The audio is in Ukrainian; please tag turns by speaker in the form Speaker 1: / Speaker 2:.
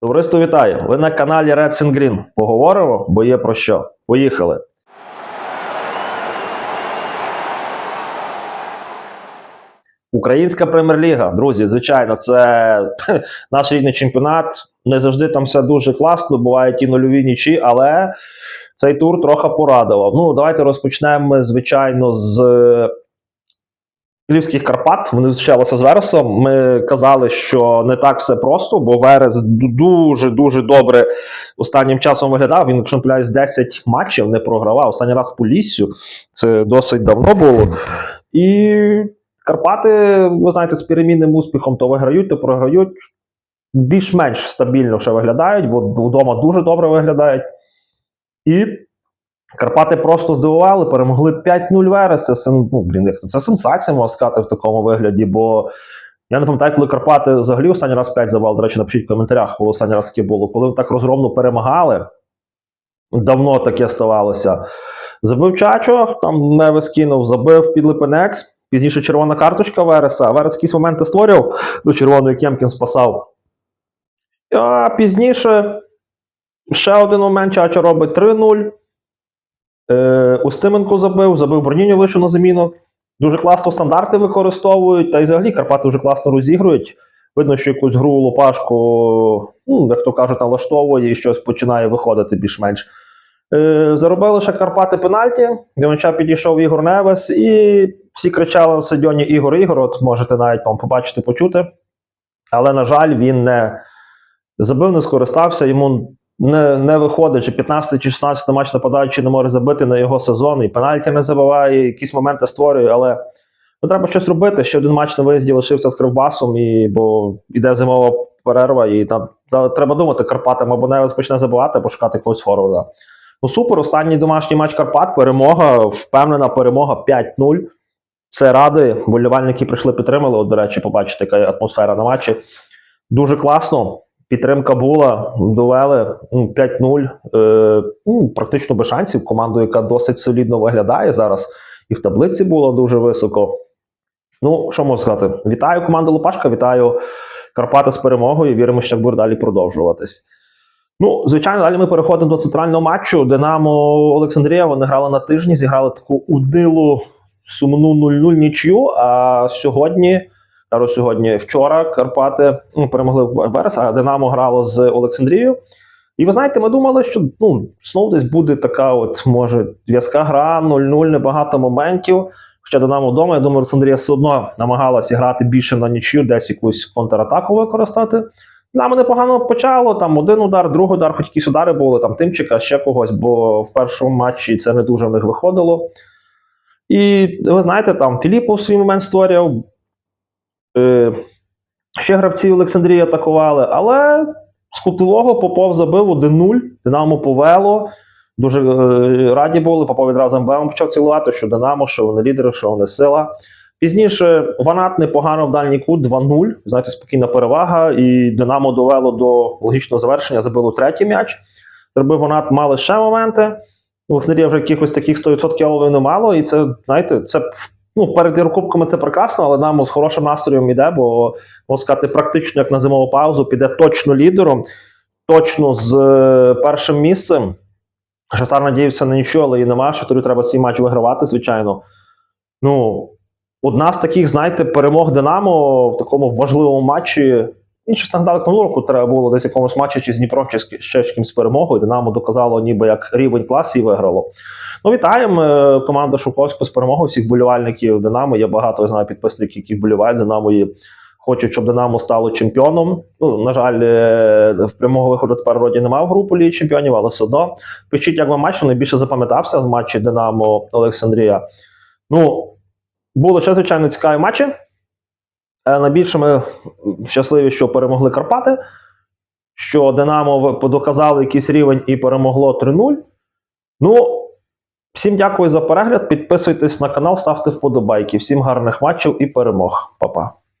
Speaker 1: Товариство вітаю! Ви на каналі Red Sin Green. Поговоримо, бо є про що. Поїхали! Українська прем'єр-ліга, друзі, звичайно, це наш рідний чемпіонат. Не завжди там все дуже класно, бувають і нульові нічі, але цей тур трохи порадував. Ну, давайте розпочнемо, звичайно, з Львівських Карпат. Вони зустрічалися з Вересом. Ми казали, що не так все просто, бо Верес дуже дуже добре останнім часом виглядав. Він, якщо не помиляюсь, 10 матчів не програвав. Останній раз по ліссю. Це досить давно було. І Карпати, ви знаєте, з перемінним успіхом то виграють, то програють. Більш-менш стабільно ще виглядають, бо вдома дуже добре виглядають. І Карпати просто здивували, перемогли 5-0 Верес. Це, ну, блін, це, сенсація, можна сказати, в такому вигляді. Бо я не пам'ятаю, коли Карпати взагалі останній раз 5 завал. До речі, напишіть в коментарях, коли останній раз таке було. Коли так розгромно перемагали, давно таке ставалося. Забив Чачо, там не скинув, забив підлипенець. Пізніше червона карточка Вереса. Верес якісь моменти створював, до червоної Кемкін спасав. А пізніше ще один момент Чачо робить 3-0. Е, Устименко забив, забив Броніньо вийшов на заміну. Дуже класно стандарти використовують, та й взагалі Карпати вже класно розігрують. Видно, що якусь гру лопашку, ну, як то кажуть, налаштовує і щось починає виходити більш-менш. Е, заробили ще Карпати пенальті. М'яча підійшов Ігор Невес, і всі кричали на стадіоні Ігор Ігор. От можете навіть там побачити, почути. Але, на жаль, він не забив, не скористався. Йому не, не виходить, чи 15 чи 16 матч нападаючий не може забити на його сезон, і пенальті не забиває, і якісь моменти створює, але ну, треба щось робити. Ще один матч на виїзді лишився з Кривбасом, і, бо йде зимова перерва, і там та, треба думати Карпатам або Невес почне забивати, або шукати якогось форварда. Ну супер, останній домашній матч Карпат, перемога, впевнена перемога 5-0. Це радує. Болівальники прийшли, підтримали. От, до речі, побачите, яка атмосфера на матчі. Дуже класно. Підтримка була, довели ну, 5-0. Е, ну, практично без шансів. Команду, яка досить солідно виглядає зараз, і в таблиці було дуже високо. Ну, що можу сказати? Вітаю команду Лопашка, вітаю Карпати з перемогою. Віримо, що буде далі продовжуватись. Ну, звичайно, далі ми переходимо до центрального матчу. Динамо Олександрія. Вони грали на тижні, зіграли таку удилу сумну 0-0 нічю. А сьогодні, кажу, сьогодні, вчора Карпати ну, перемогли Верес, а Динамо грало з Олександрією. І ви знаєте, ми думали, що ну, знову десь буде така, от, може, в'язка гра, 0-0, небагато моментів. Хоча Динамо вдома, я думаю, Олександрія все одно намагалася грати більше на нічю, десь якусь контратаку використати. Нам непогано почало, там один удар, другий удар, хоч якісь удари були, там Тимчика, ще когось, бо в першому матчі це не дуже в них виходило. І ви знаєте, там Філіпов свій момент створював. Е, ще гравці Олександрії атакували, але з кутового Попов забив 1-0, Динамо повело. Дуже е, раді були. Попов відразу емблему почав цілувати, що Динамо, що вони лідери, що вони сила. Пізніше Ванат непогано в дальній кут 2-0. Знаєте, спокійна перевага, і Динамо довело до логічного завершення, забило третій м'яч. Зробив Ванат, мали ще моменти. Олександрія вже якихось таких 100% не мало, і це, знаєте, це ну, перед Єврокубками це прекрасно, але нам з хорошим настроєм йде, бо можна сказати, практично як на зимову паузу піде точно лідером, точно з е, першим місцем. Шахтар надіявся на нічого, але і нема. Шахтарю треба свій матч вигравати, звичайно. Ну, одна з таких, знаєте, перемог Динамо в такому важливому матчі. Інше нагадали минулого року треба було десь якомусь матчі чи з Дніпром, чи ще з кимось перемогою. Динамо доказало, ніби як рівень класу виграло. Ну, вітаємо е, команда Шовковського з перемогою всіх болівальників Динамо. Є багато знаю підписників, які вболівають Динамо і хочуть, щоб Динамо стало чемпіоном. Ну, на жаль, е, в прямого виходу тепер вроді немає в групу Ліги чемпіонів, але все одно. Пишіть, як вам матч, найбільше запам'ятався в матчі Динамо Олександрія. Ну, були ще, звичайно, цікаві матчі. Е, Найбільше ми щасливі, що перемогли Карпати, що Динамо доказало якийсь рівень і перемогло 3-0. Ну, всім дякую за перегляд. Підписуйтесь на канал, ставте вподобайки. Всім гарних матчів і перемог. Па-па.